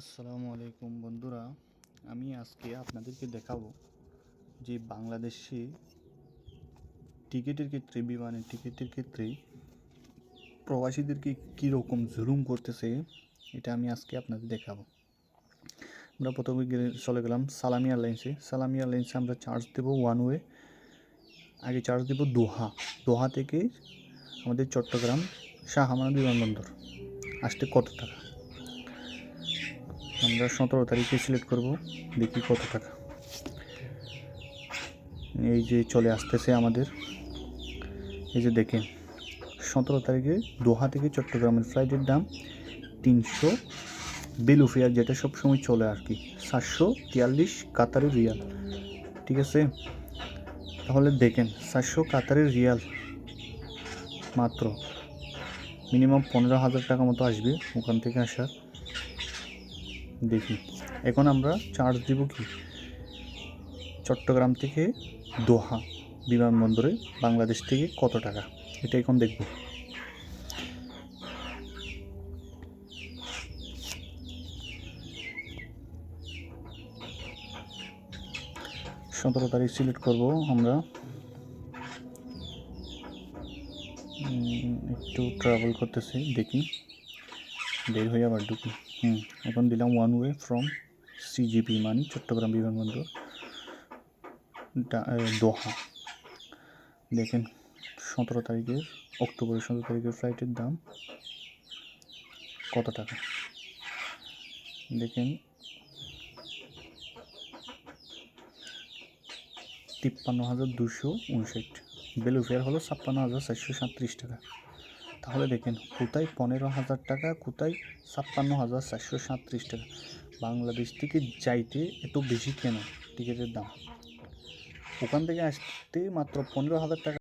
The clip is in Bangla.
আসসালামু আলাইকুম বন্ধুরা, আমি আজকে আপনাদেরকে দেখাবো যে বাংলাদেশে টিকিটের ক্ষেত্রে, বিমানের টিকিটের ক্ষেত্রে প্রবাসীদেরকে কীরকম জুলুম করতেছে, এটা আমি আজকে আপনাদের দেখাবো। আমরা প্রথমে গেলে চলে গেলাম সালামি এয়ারলাইন্সে সালামি এয়ারলাইন্সে আমরা চার্জ দেবো ওয়ান ওয়ে, আগে চার্জ দেবো দোহা। দোহা থেকে আমাদের চট্টগ্রাম শাহ আমানত বিমানবন্দর। আসতে কত টাকা? আমরা সতেরো তারিখে সিলেক্ট করব, দেখি কত টাকা। এই যে চলে আসতেছে আমাদের। এই যে দেখেন, সতেরো তারিখে দোহা থেকে চট্টগ্রামের ফ্লাইটের দাম তিনশো বেলুফিয়ার, যেটা সবসময় চলে আর কি। সাতশো তিয়াল্লিশ কাতারের রিয়াল, ঠিক আছে? তাহলে দেখেন, সাতশো কাতারের রিয়াল মাত্র। মিনিমাম পনেরো হাজার টাকা মতো আসবে ওখান থেকে আসার। দেখি। এখন আমরা চার্জ দিব কি? চট্টগ্রাম থেকে দোহা বিমানবন্দরে বাংলাদেশ থেকে কত টাকা? এটা এখন দেখব। সতেরো তারিখ সিলেক্ট করব আমরা। একটু ট্রাভেল করতেছি, দেখি। বের হয়ে আবার ঢুকি। হুম, এখন দিলাম ওয়ান ওয়ে ফ্রম সিজিপি মানে চট্টগ্রাম বিমানবন্দর দোহা। দেখেন, সতেরো তারিখের, অক্টোবরের সতেরো তারিখের ফ্লাইটের দাম কত টাকা? দেখেন, তিপ্পান্ন হাজার দুশো উনষাট। বেলু ফেয়ার হলো ছাপ্পান্ন হাজার চারশো সাঁত্রিশ টাকা। তাহলে দেখেন, কোথায় পনেরো হাজার টাকা, কোথায় ছাপ্পান্ন হাজার চারশো সাঁত্রিশ টাকা? বাংলাদেশ থেকে যাইতে এত বেশি কেন টিকিটের দাম? ওখান থেকে আসতে মাত্র পনেরো হাজার টাকা